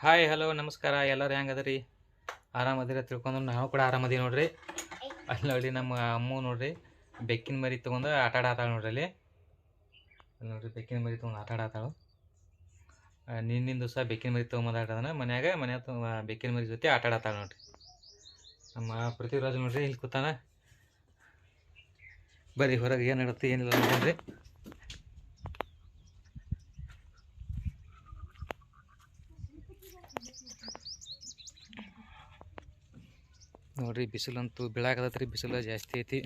Hi hello ನಮಸ್ಕಾರ. ಎಲ್ಲರೂ ಹೆಂಗದ್ರಿ? ಆರಾಮದಿರ ತಿಳ್ಕೊಂಡು ನಾವು ಕೂಡ ಆರಾಮದೀವಿ ನೋಡ್ರಿ. ಅಲ್ಲಿ ನೋಡಿ ನಮ್ಮ ಅಮ್ಮ ನೋಡ್ರಿ, ಬೆಕ್ಕಿನ ಮರಿ ತೊಗೊಂಡು ಆಟ ಆಡಾತಾಳೆ ನೋಡ್ರಿ ಅಲ್ಲಿ. ನೋಡ್ರಿ ಬೆಕ್ಕಿನ ಮರಿ ತೊಗೊಂಡು ಆಟ ಆಡತ್ತಾಳು ನಿನ್ನಿಂದ ದಿವಸ ಬೆಕ್ಕಿನ ಮರಿ ತೊಗೊಂಬಂದು ಆಟದನ ಮನ್ಯಾಗ ಮನ್ಯಾಗ ಬೆಕ್ಕಿನ ಮರಿ ಜೊತೆ ಆಟ ಆಡತ್ತಾಳ ನೋಡ್ರಿ. ನಮ್ಮ ಪೃಥ್ವಿರಾಜ್ ನೋಡ್ರಿ, ಇಲ್ಲಿ ಕೂತಾನ. ಬರೀ ಹೊರಗೆ ಏನು ನಡುತ್ತೆ ಏನಿಲ್ಲ ನೋಡ್ರಿ. ನೋಡ್ರಿ, ಬಿಸಿಲಂತೂ ಬೀಳಾಕತ್ತೈತ್ರಿ ಬಿಸಿಲು ಜಾಸ್ತಿ ಐತಿ.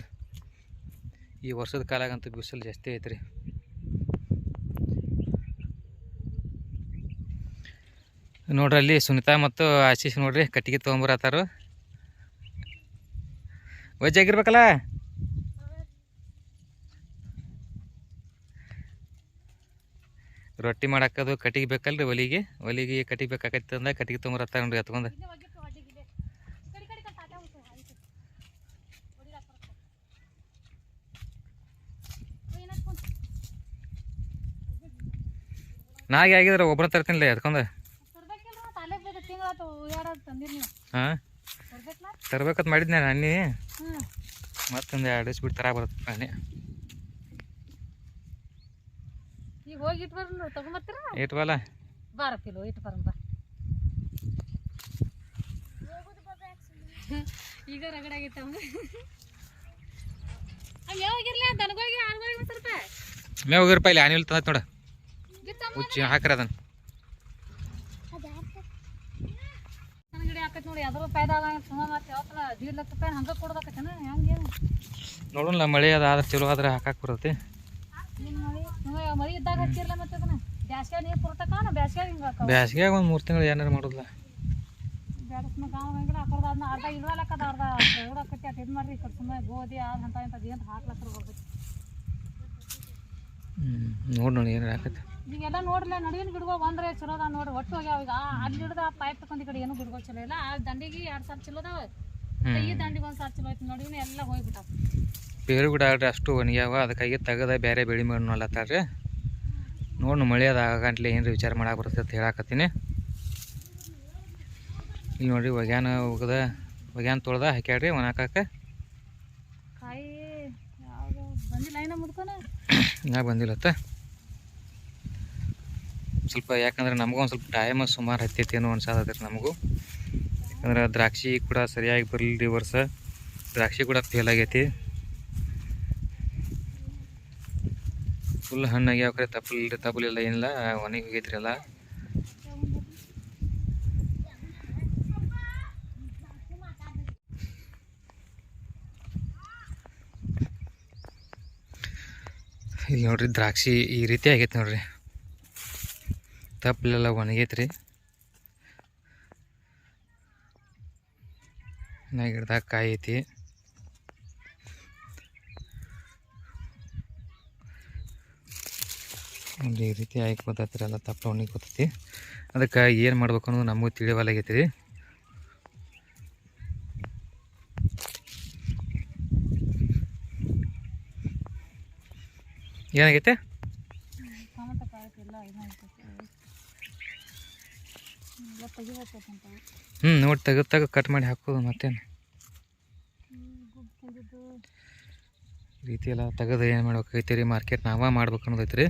ಈ ವರ್ಷದ ಕಾಲಾಗಂತೂ ಬಿಸಿಲು ಜಾಸ್ತಿ ಐತ್ರಿ. ನೋಡ್ರಿ, ಅಲ್ಲಿ ಸುನಿತಾ ಮತ್ತು ಆಶೀಶ್ ನೋಡ್ರಿ, ಕಟ್ಟಿಗೆ ತೊಗೊಂಬರತ್ತಾರು. ವಜ್ಜಾಗಿರ್ಬೇಕಲ್ಲ? ರೊಟ್ಟಿ ಮಾಡಾಕದು ಕಟ್ಟಿಗೆ ಬೇಕಲ್ರಿ ಒಲಿಗೆ? ಒಲಿಗೆ ಕಟ್ಟಿಗೆ ಬೇಕಾಗತ್ತೆ ಅಂದ ಕಟ್ಟಿಗೆ ತೊಗೊಂಬರತ್ತಾರ ನೋಡ್ರಿ ಎತ್ಕೊಂಡು ನಾಗೆ ಆಗಿದ್ರೆ ಒಬ್ಬರ ತರ್ತೀನಿಲ್ಲ ಎತ್ಕೊಂಡು ಹಾಂ? ತರ್ಬೇಕಂತ ಮಾಡಿದ್ನ ನಾನು ಮತ್ತೊಂದು ಎರಡು ದಿವ್ಸ ಬಿಟ್ಟು ತರ ಬರುತ್ತೆ ನಾನಿ ಈಗ ಹೋಗಿ ಇಟ್ಟು ತಗೊಂಬರ್ತೀರ? ಇಟ್ವಲ್ಲ ಬಾರ ಕಿಲೋ ಇಟ್ಟು ಈಗ ರಗಡ ಆಗೈತೆ ಅವಂಗ. ಯಾವಾಗಿರ್ಲಿ ದನಗೋಗಿ ಆನ್ಗೋಗಿ ಒಂದು ಸ್ವಲ್ಪ. ಮೇ ಹೋಗಿರಪ್ಪ ಇಲ್ಲಿ ಆನಿಲ್ ತಂದೈತೆ ನೋಡ. ಬಿತ್ತಮ್ಮ ಹಾಕ್ರ ಅದನ್ನ ನೋಡಿ ಅದ್ರ ಫಾಯ್ದ ಅದ ಸುಮ್ಮನೆ ಮತ್ತೆ ಯಾವತ್ತಲ್ಲ ದೀಡ್ ಲಕ್ಷ ರೂಪಾಯಿ ಹಂಗೆ ಕೊಡ್ಬೇಕತ್ತೇನ ಹೆಂಗೇನು? ನೋಡೋಣ ಮಳೆ ಅದ ಆದ್ರೆ ಚಲೋ ಆದ್ರೆ ಹಾಕಕ್ಕೆ ಬರ್ತೈತಿ. ಮಳಿ ಇದ್ದಾಗ ಹಚ್ಚಿರ್ಲ ಮತ್ತೆ ಅದನ್ನ ಬ್ಯಾಸ್ಗೆ ನೀರು ಪುರ್ತಕ ಬ್ಯಾಸ್ಗೆ ಹಿಂಗೆ ಹಾಕವ ಬ್ಯಾಸ್ಗ್ಯಾಗ ಒಂದು ಮೂರು ತಿಂಗಳು ಏನಾರು ಮಾಡೋದಿಲ್ಲ ಬೇರೆ ಗಾಂವ್ ಹಂಗಿಲ್ಲ ಹಾಕೋದು ಅದನ್ನ ಅರ್ಧ ಅರ್ಧ? ಅದು ಇದು ಮಾಡ್ರಿ? ಸುಮ್ಮನೆ ಗೋಧಿ ಅದು ಅಂತ ಇಂಥದ್ದು ಏನು ಹಾಕ್ಲತ್ರ ಬರ್ತೈತಿ ಹ್ಞೂ ನೋಡಿ ನೋಡಿ ಏನಾರು ಹಾಕತ್ತೆ ಈಗೆಲ್ಲ ನೋಡ್ರಲ್ಲ ನಡುವಿನ ಗಿಡಗಳು ಬಂದ್ರೆ ಚಲೋ ನೋಡಿ ಒಟ್ಟು ಹೋಗ್ಯಾವ ಈಗ. ಅಲ್ಲಿ ಹಿಡ್ದ ಪೈಪ್ ಈ ಕಡೆ ಏನು ಗಿಡಗಳು ಚಲೋ ಇಲ್ಲ. ಆ ದಂಡಿಗೆ ಎರಡು ಸಾವಿರ ಈ ದಂಡಿಗೆ ಒಂದು ಸಾವಿರ ಚಲೋ ಐತಿ ನಡುವಿನ ಎಲ್ಲ ಹೋಗ್ಬಿಟ್ಟಾವ. ಬೇರು ಗಿಡ ಅಷ್ಟು ಒಣಗ್ಯಾವ. ಅದಕ್ಕಾಗಿ ತೆಗದ ಬೇರೆ ಬೆಳೆ ಮಾಡಲತ್ತಾರ್ರಿ ನೋಡು ಮಳೆ ಅದಾಗಂಟ್ಲೆ ಏನ್ರಿ ವಿಚಾರ ಮಾಡಕ್ಕೆ ಬರ್ತೈತೆ ಅಂತ ಹೇಳಾಕತ್ತೀನಿ. ಇಲ್ಲಿ ನೋಡ್ರಿ ಒಗ್ಯಾನ ಒಗದ ಒಗ್ಯಾನ ತೊಳ್ದ ಹಾಕ್ಯಾಡ್ರಿ ಒಣ ಹಾಕಕ್ಕೆ. ನಾ ಬಂದಿಲ್ಲತ್ತ ಸ್ವಲ್ಪ ಯಾಕಂದ್ರೆ ನಮಗೂ ಒಂದು ಸ್ವಲ್ಪ ಟೈಮ್ ಸುಮಾರು ಹತ್ತೈತಿ ಏನೋ ಅನ್ಸಾದತ್ರಿ ನಮಗೂ. ಯಾಕಂದ್ರೆ ದ್ರಾಕ್ಷಿ ಕೂಡ ಸರಿಯಾಗಿ ಬರಲಿಲ್ಲ ಈ ವರ್ಷ. ದ್ರಾಕ್ಷಿ ಕೂಡ ಫೇಲ್ ಆಗೈತಿ. ಫುಲ್ ಹಣ್ಣಾಗಿ ಯಾವ ಕಡೆ ತಪ್ಪಲಿಲ್ಲ ತಪ್ಪಲಿಲ್ಲ ಏನಿಲ್ಲ, ಒಣಗಿ ಹೋಗೈತ್ರಿ ಎಲ್ಲ. ಇಲ್ಲಿ ನೋಡ್ರಿ ದ್ರಾಕ್ಷಿ ಈ ರೀತಿ ಆಗೈತೆ ನೋಡ್ರಿ. ತಪ್ಪಲೆಲ್ಲ ಒಣಗೈತ್ರಿ. ನಾ ಗಿಡದಾಗ ಕಾಯಿ ಐತಿ. ನೋಡ್ರಿ ಈ ರೀತಿ ಆಯ್ಕೆ ಗೊತ್ತೈತ್ರಿ ಎಲ್ಲ ತಪ್ಪಲ ಒಣಗಿ ಗೊತ್ತೈತಿ. ಅದಕ್ಕೆ ಏನು ಮಾಡ್ಬೇಕು ಅನ್ನೋದು ನಮಗೂ ತಿಳಿವಲ್ಲಾಗೈತಿ ರೀ. ಏನಾಗೈತೆ? ಹ್ಞೂ ನೋಡಿ, ತೆಗೆದು ತೆಗೆದು ಕಟ್ ಮಾಡಿ ಹಾಕೋದು ಮತ್ತೇನು? ರೀತಿ ಎಲ್ಲ ತೆಗೆದು ಏನು ಮಾಡ್ಬೇಕಾಗೈತೆ ರೀ ಮಾರ್ಕೆಟ್ ನಾವೇ ಮಾಡ್ಬೇಕು ಅನ್ನೋದೈತೆ ರೀ.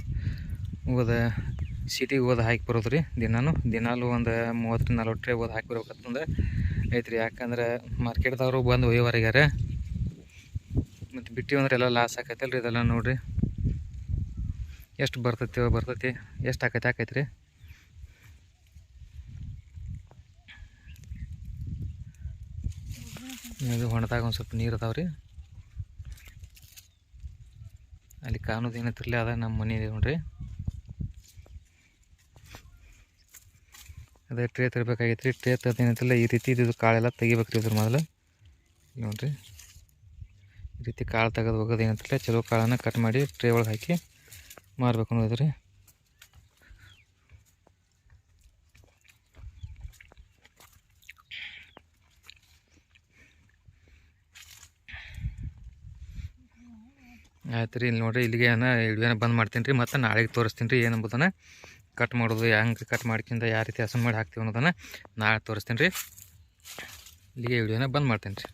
ಹೋದ ಸಿಟಿಗೆ ಹೋದ ಹಾಕಿ ಬರೋದು ರೀ ದಿನಾನು. ದಿನಾಲು ಒಂದು ಮೂವತ್ತು ನಲ್ವತ್ತು ಟ್ರೇ ಹೋದ ಹಾಕಿ ಬರ್ಬೇಕಂತಂದ್ರೆ ಐತ್ರಿ. ಯಾಕಂದ್ರೆ ಮಾರ್ಕೆಟ್ದವರು ಬಂದು ಒಯ್ಯವರಿಗಾರ ಮತ್ತು ಬಿಟ್ಟು ಅಂದ್ರೆ ಎಲ್ಲ ಲಾಸ್ ಆಕೈತಲ್ಲ ರೀ ಇದೆಲ್ಲ ನೋಡಿರಿ. ಎಷ್ಟು ಬರ್ತೈತಿ ಬರ್ತೈತಿ, ಎಷ್ಟು ಆಕೈತಿ ಆಕೈತಿ ರೀ ಇದು ಹೊಣದಾಗ ಒಂದು ಸ್ವಲ್ಪ ನೀರು ಅದಾವ ರೀ ಅಲ್ಲಿ ಕಾಣೋದು ಅದ ನಮ್ಮ ಮನೆ ನೋಡ್ರಿ. ಅದೇ ಟ್ರೇ ತರಬೇಕಾಗೈತೆ ರೀ ಟ್ರೇ ತರದು ಏನಂತಿಲ್ಲ ಈ ರೀತಿ ಇದು ಕಾಳೆಲ್ಲ ತೆಗಿಬೇಕು ರೀ ಇದ್ರ ಮೊದಲು. ನೋಡಿರಿ. ಈ ರೀತಿ ಕಾಳು ತೆಗೆದು ಹೋಗೋದು ಏನಂತಿಲ್ಲ ಚಲೋ ಕಾಳನ್ನು ಕಟ್ ಮಾಡಿ ಟ್ರೇ ಒಳಗೆ ಹಾಕಿ ಮಾರ್ಬೇಕು ಅನ್ನೋದು ರೀ ಆಯ್ತು ರೀ ಇಲ್ಲಿ ನೋಡಿರಿ ಇಲ್ಲಿಗೆ ಏನೋ ವಿಡಿಯೋನ ಬಂದ್ ಮಾಡ್ತೀನಿ ರೀ, ಮತ್ತು ನಾಳೆಗೆ ತೋರಿಸ್ತೀನಿ ರೀ ಏನಂಬುದನ್ನು. ಕಟ್ ಮಾಡೋದು ಹೆಂಗೆ ಕಟ್ ಮಾಡ್ಕಿಂತ ಯಾವ ರೀತಿ ಹಸನ್ ಮಾಡಿ ಹಾಕ್ತೀವಿ ಅನ್ನೋದನ್ನು ನಾಳೆ ತೋರಿಸ್ತೀನಿ ರೀ. ಇಲ್ಲಿಗೆ ವಿಡಿಯೋನ ಬಂದ್ ಮಾಡ್ತೀನಿ ರೀ